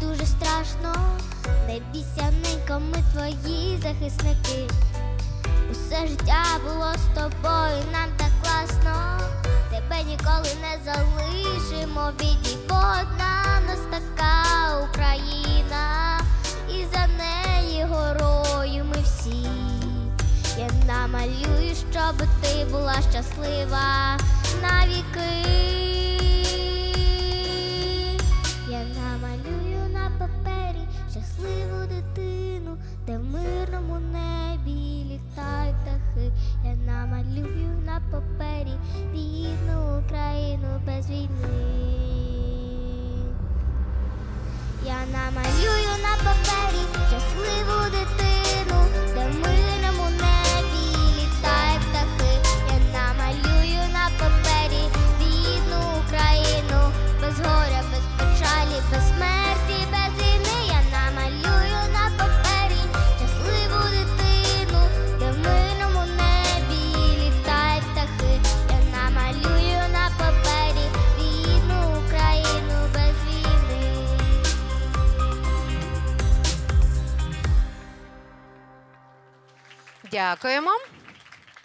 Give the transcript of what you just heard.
дуже страшно. Не бійся, ненько, ми твої захисники. Усе життя було з тобою, нам так класно. Тебе ніколи не залишимо в біді, бо нас така Україна, і за неї горою ми всі. Я намалюю, щоб ти була щаслива навіки. Я намалюю Дякуємо.